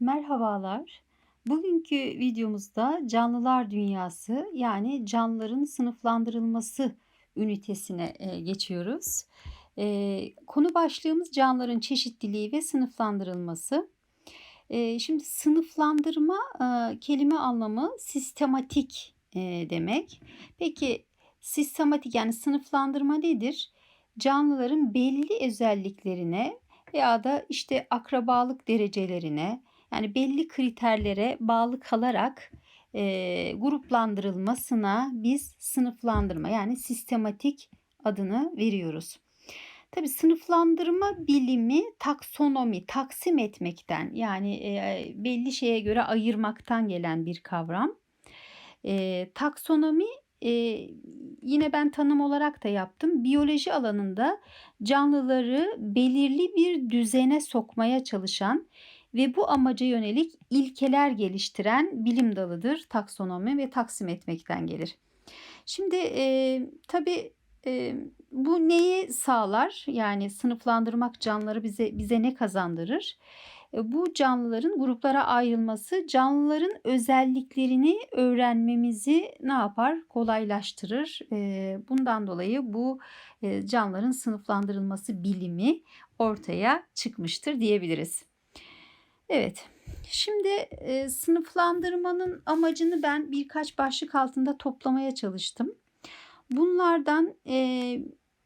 Merhabalar. Bugünkü videomuzda canlılar dünyası yani canlıların sınıflandırılması ünitesine e, geçiyoruz. E, konu başlığımız canlıların çeşitliliği ve sınıflandırılması. E, şimdi sınıflandırma kelime anlamı sistematik demek. Peki sistematik yani sınıflandırma nedir? Canlıların belli özelliklerine veya da işte akrabalık derecelerine yani belli kriterlere bağlı kalarak e, gruplandırılmasına biz sınıflandırma yani sistematik adını veriyoruz. Tabi sınıflandırma bilimi taksonomi, taksim etmekten yani e, belli şeye göre ayırmaktan gelen bir kavram. E, taksonomi e, yine ben tanım olarak da yaptım. Biyoloji alanında canlıları belirli bir düzene sokmaya çalışan ve bu amaca yönelik ilkeler geliştiren bilim dalıdır taksonomi ve taksim etmekten gelir. Şimdi e, tabii e, bu neyi sağlar? Yani sınıflandırmak canlıları bize bize ne kazandırır? E, bu canlıların gruplara ayrılması canlıların özelliklerini öğrenmemizi ne yapar? Kolaylaştırır. E, bundan dolayı bu e, canlıların sınıflandırılması bilimi ortaya çıkmıştır diyebiliriz. Evet. Şimdi e, sınıflandırmanın amacını ben birkaç başlık altında toplamaya çalıştım. Bunlardan e,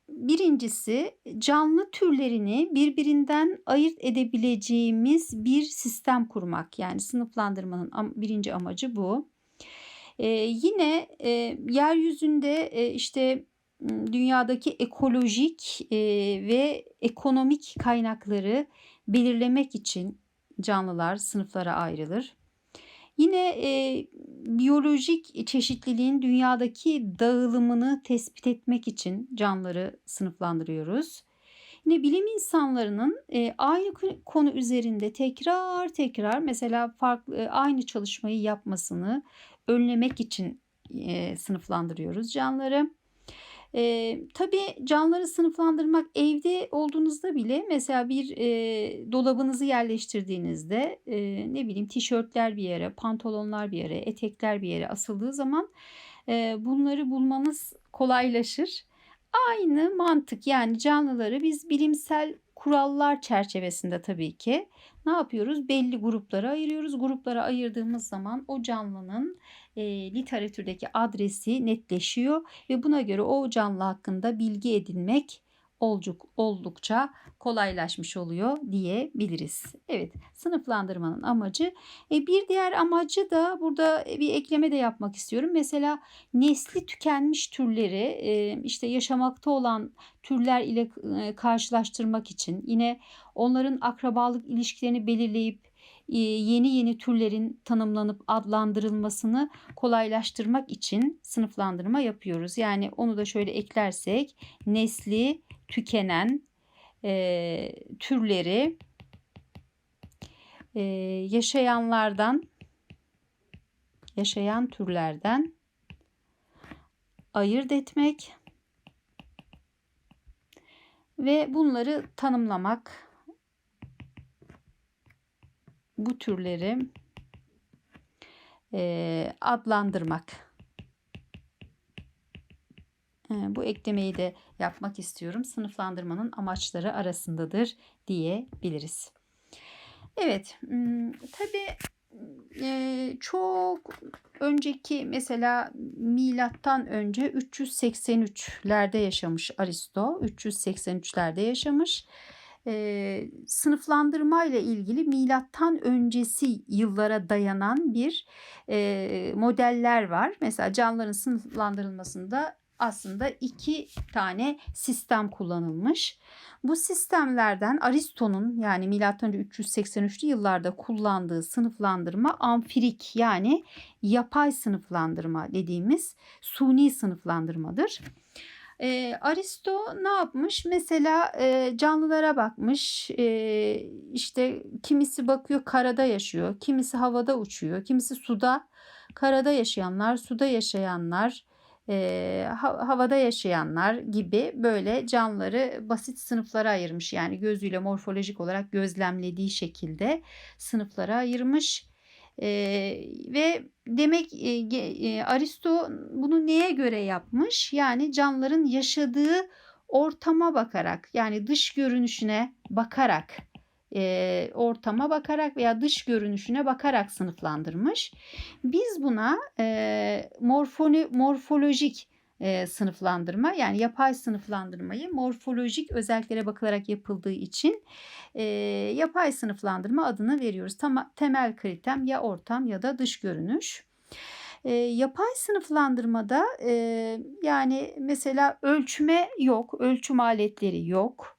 birincisi canlı türlerini birbirinden ayırt edebileceğimiz bir sistem kurmak. Yani sınıflandırmanın am birinci amacı bu. E, yine e, yeryüzünde e, işte dünyadaki ekolojik e, ve ekonomik kaynakları belirlemek için canlılar sınıflara ayrılır. Yine e, biyolojik çeşitliliğin dünyadaki dağılımını tespit etmek için canlıları sınıflandırıyoruz. Yine bilim insanlarının e, aynı konu üzerinde tekrar tekrar mesela farklı e, aynı çalışmayı yapmasını önlemek için e, sınıflandırıyoruz canlıları. E, tabii canlıları sınıflandırmak evde olduğunuzda bile mesela bir e, dolabınızı yerleştirdiğinizde e, ne bileyim tişörtler bir yere, pantolonlar bir yere, etekler bir yere asıldığı zaman e, bunları bulmanız kolaylaşır. Aynı mantık yani canlıları biz bilimsel kurallar çerçevesinde tabii ki ne yapıyoruz? Belli gruplara ayırıyoruz. Gruplara ayırdığımız zaman o canlının e, literatürdeki adresi netleşiyor ve buna göre o canlı hakkında bilgi edinmek olduk, oldukça kolaylaşmış oluyor diyebiliriz. Evet sınıflandırmanın amacı. E, bir diğer amacı da burada bir ekleme de yapmak istiyorum. Mesela nesli tükenmiş türleri e, işte yaşamakta olan türler ile e, karşılaştırmak için yine onların akrabalık ilişkilerini belirleyip e, yeni yeni türlerin tanımlanıp adlandırılmasını kolaylaştırmak için sınıflandırma yapıyoruz. Yani onu da şöyle eklersek nesli tükenen e, türleri e, yaşayanlardan yaşayan türlerden ayırt etmek ve bunları tanımlamak. Bu türleri e, adlandırmak bu eklemeyi de yapmak istiyorum. Sınıflandırmanın amaçları arasındadır diyebiliriz. Evet, tabii çok önceki mesela milattan önce 383'lerde yaşamış Aristo. 383'lerde yaşamış. E, sınıflandırma ile ilgili milattan öncesi yıllara dayanan bir e, modeller var. Mesela canlıların sınıflandırılmasında aslında iki tane sistem kullanılmış. Bu sistemlerden Aristo'nun yani M.Ö. 383'lü yıllarda kullandığı sınıflandırma amfirik yani yapay sınıflandırma dediğimiz suni sınıflandırmadır. E, Aristo ne yapmış? Mesela e, canlılara bakmış. E, işte kimisi bakıyor karada yaşıyor, kimisi havada uçuyor, kimisi suda, karada yaşayanlar, suda yaşayanlar, e, ha- havada yaşayanlar gibi böyle canlıları basit sınıflara ayırmış. Yani gözüyle morfolojik olarak gözlemlediği şekilde sınıflara ayırmış. E, ve demek e, e, Aristo bunu neye göre yapmış? Yani canlıların yaşadığı ortama bakarak yani dış görünüşüne bakarak e, ortama bakarak veya dış görünüşüne bakarak sınıflandırmış. Biz buna e, morfoni, morfolojik e, sınıflandırma yani yapay sınıflandırmayı morfolojik özelliklere bakılarak yapıldığı için e, yapay sınıflandırma adını veriyoruz. Tam, temel kritem ya ortam ya da dış görünüş. E, yapay sınıflandırmada e, yani mesela ölçme yok, ölçüm aletleri yok.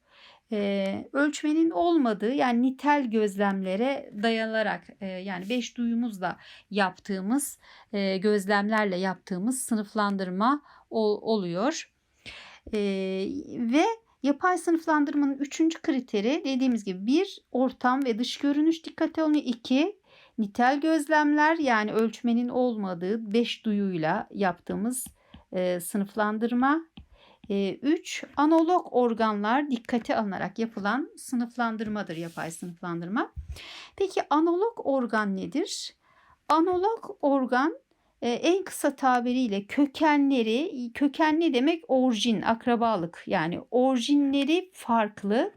E, ölçmenin olmadığı yani nitel gözlemlere dayanarak e, yani beş duyumuzla yaptığımız e, gözlemlerle yaptığımız sınıflandırma ol, oluyor. E, ve yapay sınıflandırmanın üçüncü kriteri dediğimiz gibi bir ortam ve dış görünüş dikkate alınıyor. İki nitel gözlemler yani ölçmenin olmadığı beş duyuyla yaptığımız e, sınıflandırma. 3. E, analog organlar dikkate alınarak yapılan sınıflandırmadır yapay sınıflandırma. Peki analog organ nedir? Analog organ e, en kısa tabiriyle kökenleri, köken ne demek? Orijin, akrabalık yani orijinleri farklı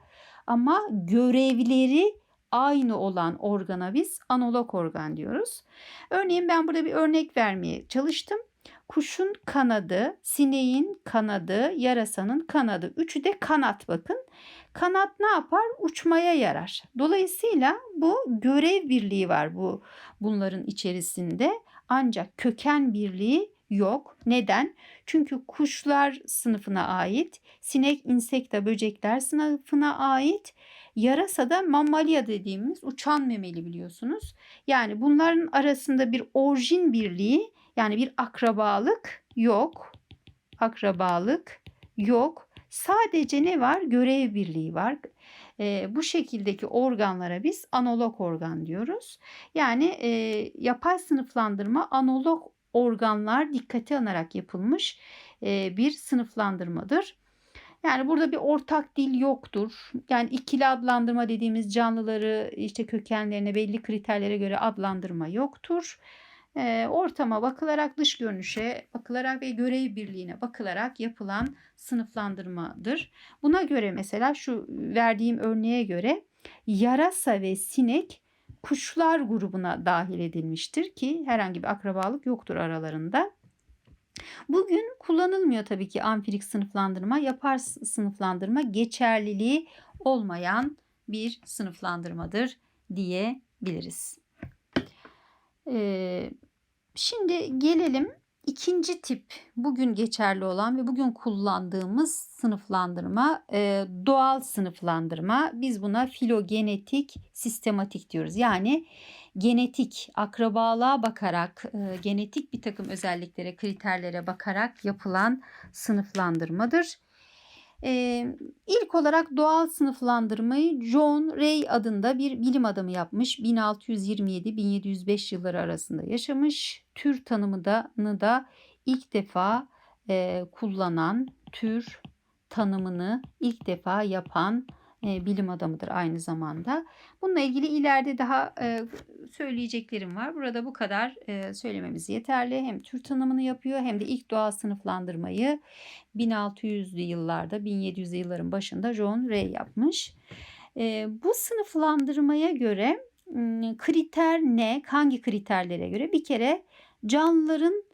ama görevleri aynı olan organa biz analog organ diyoruz. Örneğin ben burada bir örnek vermeye çalıştım. Kuşun kanadı, sineğin kanadı, yarasanın kanadı. Üçü de kanat bakın. Kanat ne yapar? Uçmaya yarar. Dolayısıyla bu görev birliği var bu bunların içerisinde. Ancak köken birliği yok. Neden? Çünkü kuşlar sınıfına ait, sinek, insekta, böcekler sınıfına ait. Yarasa da mammalia dediğimiz uçan memeli biliyorsunuz. Yani bunların arasında bir orijin birliği yani bir akrabalık yok. Akrabalık yok. Sadece ne var? Görev birliği var. E, bu şekildeki organlara biz analog organ diyoruz. Yani e, yapay sınıflandırma analog organlar dikkate alınarak yapılmış e, bir sınıflandırmadır. Yani burada bir ortak dil yoktur. Yani ikili adlandırma dediğimiz canlıları işte kökenlerine belli kriterlere göre adlandırma yoktur. Ortama bakılarak dış görünüşe bakılarak ve görev birliğine bakılarak yapılan sınıflandırmadır. Buna göre mesela şu verdiğim örneğe göre yarasa ve sinek kuşlar grubuna dahil edilmiştir ki herhangi bir akrabalık yoktur aralarında. Bugün kullanılmıyor tabii ki ampirik sınıflandırma, yapar sınıflandırma geçerliliği olmayan bir sınıflandırmadır diyebiliriz. Şimdi gelelim ikinci tip bugün geçerli olan ve bugün kullandığımız sınıflandırma doğal sınıflandırma. Biz buna filogenetik sistematik diyoruz. Yani genetik akrabalığa bakarak genetik bir takım özelliklere kriterlere bakarak yapılan sınıflandırmadır. Ee, ilk olarak doğal sınıflandırmayı John Ray adında bir bilim adamı yapmış. 1627-1705 yılları arasında yaşamış. Tür tanımını da ilk defa e, kullanan, tür tanımını ilk defa yapan e, bilim adamıdır aynı zamanda. Bununla ilgili ileride daha e, söyleyeceklerim var. Burada bu kadar e, söylememiz yeterli. Hem tür tanımını yapıyor hem de ilk doğal sınıflandırmayı 1600'lü yıllarda 1700'lü yılların başında John Ray yapmış. E, bu sınıflandırmaya göre kriter ne? Hangi kriterlere göre? Bir kere canlıların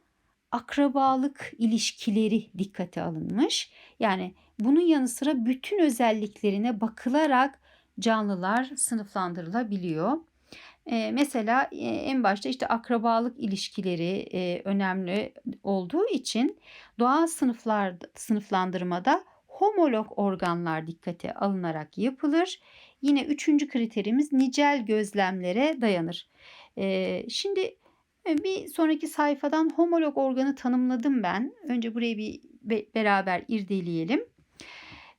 akrabalık ilişkileri dikkate alınmış. Yani bunun yanı sıra bütün özelliklerine bakılarak canlılar sınıflandırılabiliyor. E, mesela e, en başta işte akrabalık ilişkileri e, önemli olduğu için doğal sınıflar sınıflandırmada homolog organlar dikkate alınarak yapılır. Yine üçüncü kriterimiz nicel gözlemlere dayanır. E, şimdi bir sonraki sayfadan homolog organı tanımladım ben. Önce burayı bir beraber irdeleyelim.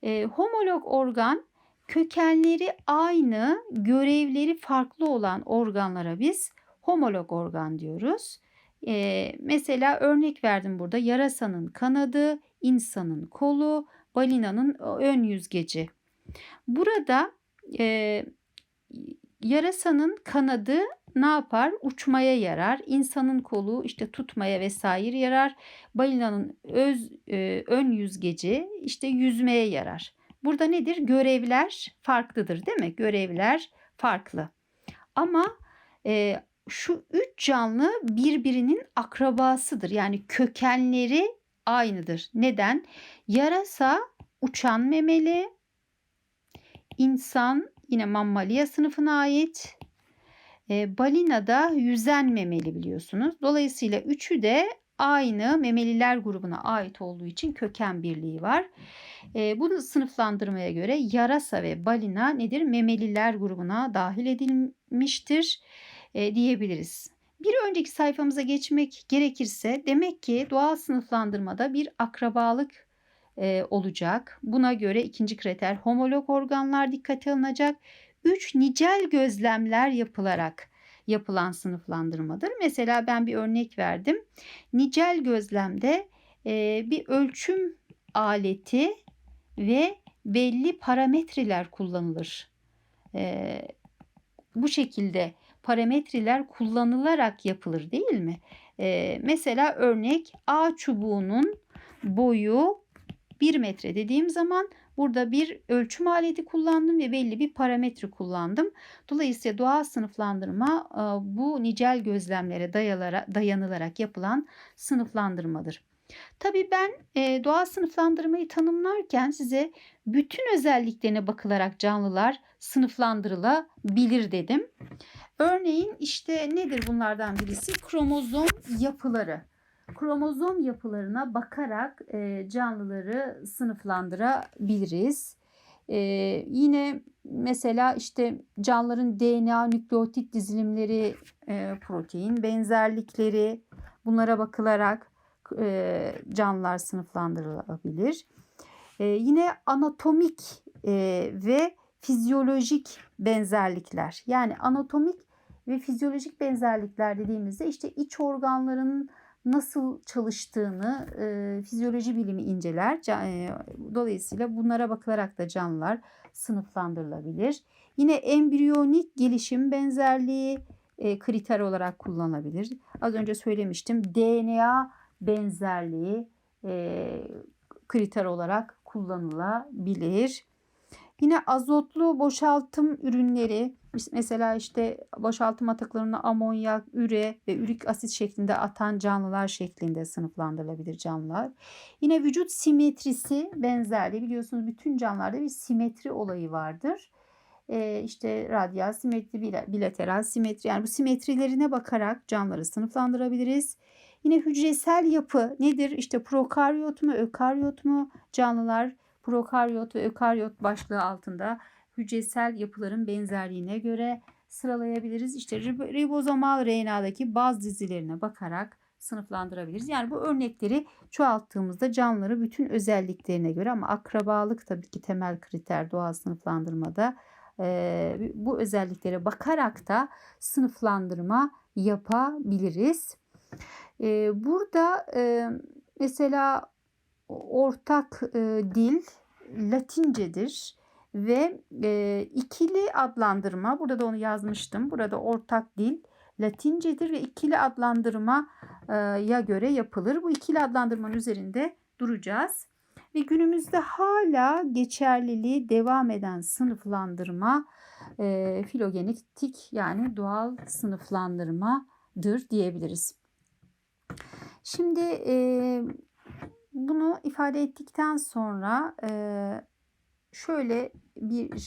E, homolog organ kökenleri aynı, görevleri farklı olan organlara biz homolog organ diyoruz. Eee, mesela örnek verdim burada. Yarasanın kanadı, insanın kolu, balinanın ön yüzgeci. Burada eee, yarasanın kanadı ne yapar? Uçmaya yarar. İnsanın kolu işte tutmaya vesaire yarar. Balinanın öz e, ön yüzgeci işte yüzmeye yarar. Burada nedir? Görevler farklıdır değil mi? Görevler farklı. Ama e, şu üç canlı birbirinin akrabasıdır. Yani kökenleri aynıdır. Neden? Yarasa uçan memeli, insan yine mammalia sınıfına ait. E, balina da yüzen memeli biliyorsunuz. Dolayısıyla üçü de aynı memeliler grubuna ait olduğu için köken birliği var. E, bunu sınıflandırmaya göre yarasa ve balina nedir? Memeliler grubuna dahil edilmiştir e, diyebiliriz. Bir önceki sayfamıza geçmek gerekirse demek ki doğal sınıflandırmada bir akrabalık e, olacak. Buna göre ikinci kriter homolog organlar dikkate alınacak. Üç nicel gözlemler yapılarak yapılan sınıflandırmadır. Mesela ben bir örnek verdim. Nicel gözlemde e, bir ölçüm aleti ve belli parametreler kullanılır. E, bu şekilde parametreler kullanılarak yapılır değil mi? E, mesela örnek A çubuğunun boyu 1 metre dediğim zaman burada bir ölçüm aleti kullandım ve belli bir parametre kullandım. Dolayısıyla doğal sınıflandırma bu nicel gözlemlere dayanılarak yapılan sınıflandırmadır. Tabii ben e, doğal sınıflandırmayı tanımlarken size bütün özelliklerine bakılarak canlılar sınıflandırılabilir dedim. Örneğin işte nedir bunlardan birisi? Kromozom yapıları. Kromozom yapılarına bakarak e, canlıları sınıflandırabiliriz. E, yine mesela işte canlıların DNA, nükleotit dizilimleri, e, protein benzerlikleri bunlara bakılarak e, canlılar sınıflandırılabilir. E, yine anatomik e, ve fizyolojik benzerlikler yani anatomik ve fizyolojik benzerlikler dediğimizde işte iç organların nasıl çalıştığını e, fizyoloji bilimi inceler. E, dolayısıyla bunlara bakılarak da canlılar sınıflandırılabilir. Yine embriyonik gelişim benzerliği e, kriter olarak kullanılabilir. Az önce söylemiştim DNA benzerliği e, kriter olarak kullanılabilir. Yine azotlu boşaltım ürünleri mesela işte boşaltım atıklarını amonyak, üre ve ürik asit şeklinde atan canlılar şeklinde sınıflandırılabilir canlılar. Yine vücut simetrisi benzerliği biliyorsunuz bütün canlılarda bir simetri olayı vardır. Ee, işte radyal simetri, bilateral simetri yani bu simetrilerine bakarak canlıları sınıflandırabiliriz. Yine hücresel yapı nedir? İşte prokaryot mu, ökaryot mu canlılar prokaryot ve ökaryot başlığı altında hücresel yapıların benzerliğine göre sıralayabiliriz. İşte ribozomal RNA'daki baz dizilerine bakarak sınıflandırabiliriz. Yani bu örnekleri çoğalttığımızda canlıları bütün özelliklerine göre ama akrabalık tabii ki temel kriter doğal sınıflandırmada e, bu özelliklere bakarak da sınıflandırma yapabiliriz. E, burada e, mesela ortak e, dil Latincedir ve e, ikili adlandırma burada da onu yazmıştım. Burada ortak dil Latincedir ve ikili adlandırmaya göre yapılır. Bu ikili adlandırmanın üzerinde duracağız. Ve günümüzde hala geçerliliği devam eden sınıflandırma e, filogenetik yani doğal sınıflandırmadır diyebiliriz. Şimdi e, bunu ifade ettikten sonra e, şöyle bir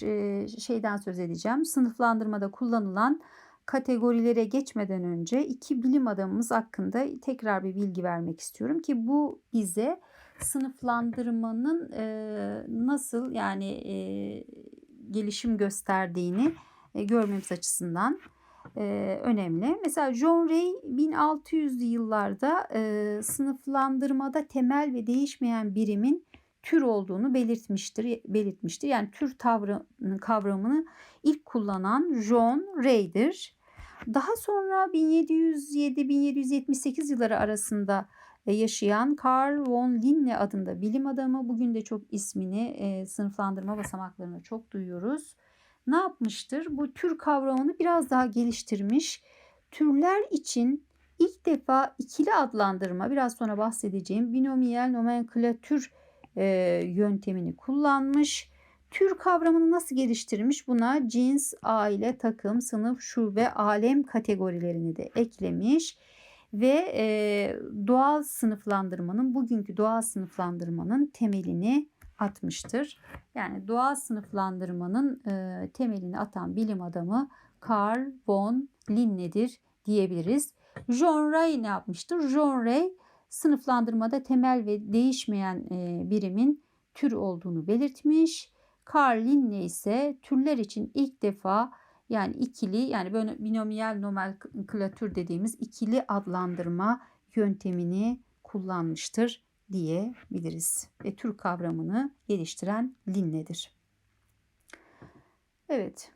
şeyden söz edeceğim. Sınıflandırmada kullanılan kategorilere geçmeden önce iki bilim adamımız hakkında tekrar bir bilgi vermek istiyorum ki bu bize sınıflandırmanın nasıl yani gelişim gösterdiğini görmemiz açısından önemli. Mesela John Ray 1600'lü yıllarda sınıflandırmada temel ve değişmeyen birimin tür olduğunu belirtmiştir. belirtmiştir. Yani tür tavrı, kavramını ilk kullanan John Ray'dir. Daha sonra 1707-1778 yılları arasında e, yaşayan Carl von Linne adında bilim adamı. Bugün de çok ismini e, sınıflandırma basamaklarında çok duyuyoruz. Ne yapmıştır? Bu tür kavramını biraz daha geliştirmiş. Türler için ilk defa ikili adlandırma, biraz sonra bahsedeceğim binomiyel nomenklatür e, yöntemini kullanmış. Tür kavramını nasıl geliştirmiş? Buna cins, aile, takım, sınıf, şube, alem kategorilerini de eklemiş ve e, doğal sınıflandırmanın bugünkü doğal sınıflandırmanın temelini atmıştır. Yani doğal sınıflandırmanın e, temelini atan bilim adamı Carl von Linne'dir diyebiliriz. John Ray ne yapmıştır? John Ray sınıflandırmada temel ve değişmeyen e, birimin tür olduğunu belirtmiş. Carl Linne ise türler için ilk defa yani ikili yani böyle binomiyel nomenklatür dediğimiz ikili adlandırma yöntemini kullanmıştır diyebiliriz. Ve tür kavramını geliştiren Linne'dir. Evet.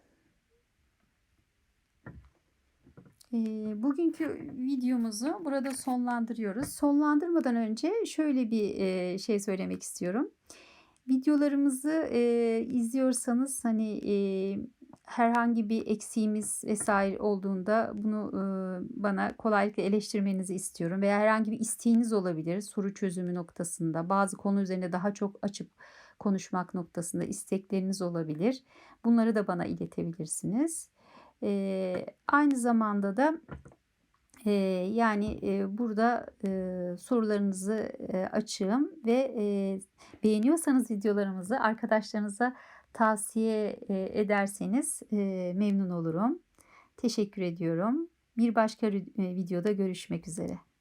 Bugünkü videomuzu burada sonlandırıyoruz. Sonlandırmadan önce şöyle bir şey söylemek istiyorum. Videolarımızı izliyorsanız hani herhangi bir eksiğimiz vesaire olduğunda bunu bana kolaylıkla eleştirmenizi istiyorum. Veya herhangi bir isteğiniz olabilir soru çözümü noktasında. Bazı konu üzerinde daha çok açıp konuşmak noktasında istekleriniz olabilir. Bunları da bana iletebilirsiniz. E, aynı zamanda da e, yani e, burada e, sorularınızı e, açığım ve e, beğeniyorsanız videolarımızı arkadaşlarınıza tavsiye e, ederseniz e, memnun olurum. Teşekkür ediyorum. Bir başka videoda görüşmek üzere.